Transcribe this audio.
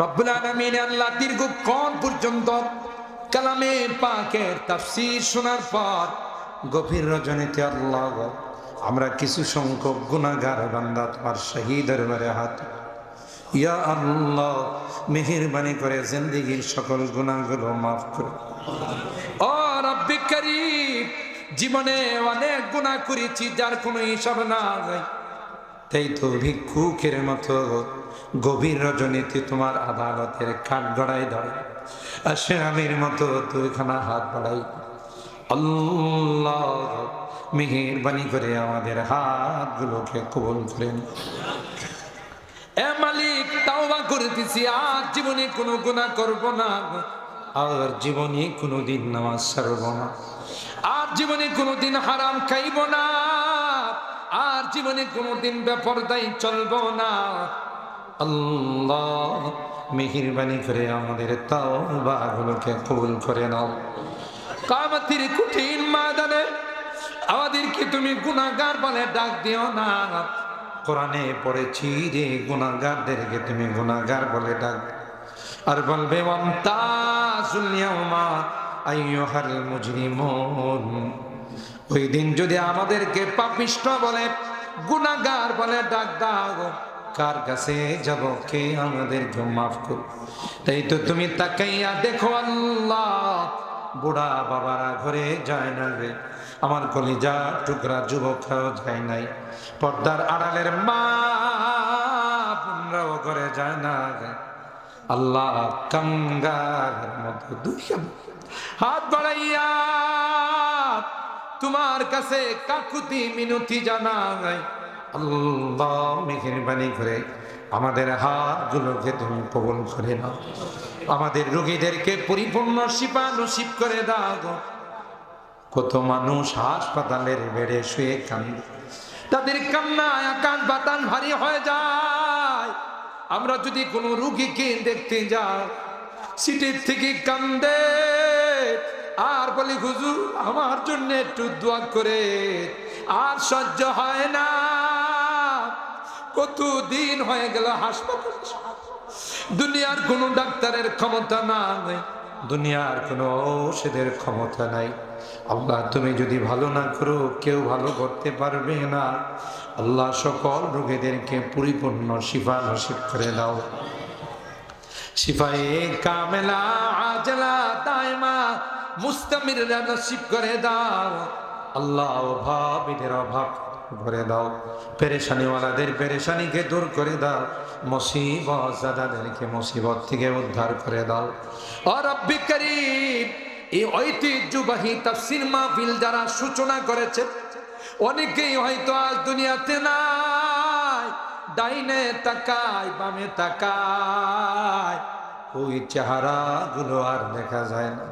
রব্বুল আলামিন আল্লাহ দীর্ঘক্ষণ পর্যন্ত কালামে পাকের তাফসীর শোনার পর গভীর রজনীতে আল্লাহ, আমরা কিছু সংখ্যক গুনাহগার বান্দা তোমার শহীদ দরবারে হাত ইয়া আল্লাহ, মেহেরবানি করে জিন্দেগির সকল গুনাহগুলো মাফ করো ও রব্বি জীবনে অনেক গুনাহ করেছি, যার কোনো হিসাব না যায় তাই তো ভিক্ষুকের মতো গভীর রজনীতে তোমার আদালতের কাঠ গড়াই দাঁড়াই আর সে আমির মতো দুইখানা হাত বাড়াই। আল্লাহ মেহেরবানি করে আমাদের হাতগুলোকে কবল করেন। এ মালিক, তাওবা করতেছি, আর জীবনে কোনো গুনাহ করব না। আর জীবনে কোনোদিন নামাজ ছাড়ব না। আর জীবনে কোনোদিন হারাম খাইব না। আর জীবনে কোনোদিন বেপরদাই চলবো না। আল্লাহ, মেহেরবানি করে আমাদের তাওবাগুলোকে কবুল করে নাও। কামাতির কঠিন মাদানে আমাদেরকে তুমি গুণাগার বলে ডাক দিও না। কোরআনে পড়েছি যে গুনাহগারদেরকে তুমি গুনাহগার বলে ডাক। আর বলবে, ওয়ামতাজুল ইয়াউমা, আইয়ুহাল মুজরিমুন। ওই দিন যদি আমাদেরকে পাপিষ্ট বলে, গুনাহগার বলে, ডাক কার কাছে যাব, কে আমাদেরকে মাফ কর তাই তো তুমি তাকাইয়া দেখো আল্লাহ, বুড়া বাবারা ঘরে যায় না রে। আমার কলিজা টুকরা যুবকরাও যায় নাই। পর্দার আড়ালের মা ঘরে যায় না রে। আল্লাহ কাঙ্গার মতো দুইয়া হাত বাড়াইয়া তোমার কাছে কাকুতি মিনতি জানাই আল্লাহ মেহেরবানি করে আমাদের হাতগুলোকে তুমি কবল করে নাও। আমাদের রোগীদেরকে পরিপূর্ণ শিপা নসিব করে দাও কত মানুষ হাসপাতালের বেড়ে শুয়ে কান্দে তাদের কান্নায় আকাশ বাতাস ভারী হয়ে যায়। আমরা যদি কোনো রুগীকে দেখতে যাই, সিটির থেকে কান্দে। আর বলি, হুজুর, আমার জন্য একটু দোয়া করে। আর সহ্য হয় না। কত দিন হয়ে গেল হাসপাতাল। দুনিয়ার কোনো ডাক্তারের ক্ষমতা নাই। দুনিয়ার কোনো ঔষধের ক্ষমতা নাই। আল্লাহ, তুমি যদি ভালো না করো, কেউ ভালো করতে পারবে না। আল্লাহ, সকল রোগীদেরকে পরিপূর্ণ শিফা নসিব করে দাও। শিফায়ে কামেলা, আজলা দায়মা মুস্তামির নসিব করে দাও। আল্লাহ অভাবীদের অভাব ভরে দাও। পেরেশানিওয়ালাদের পেরেশানিকে দূর করে দাও। মুসিবত জাদাদেরকে মুসিবত থেকে উদ্ধার করে দাও। ও রব্বি করিম, এই ঐতিহ্যবাহী তাফসির মাহফিল যারা সূচনা করেছে, অনেকেই হয়তো আজ দুনিয়াতে নাই। ডাইনে তাকায়, বামে তাকায়। ওই চেহারা গুলো আর দেখা যায় না।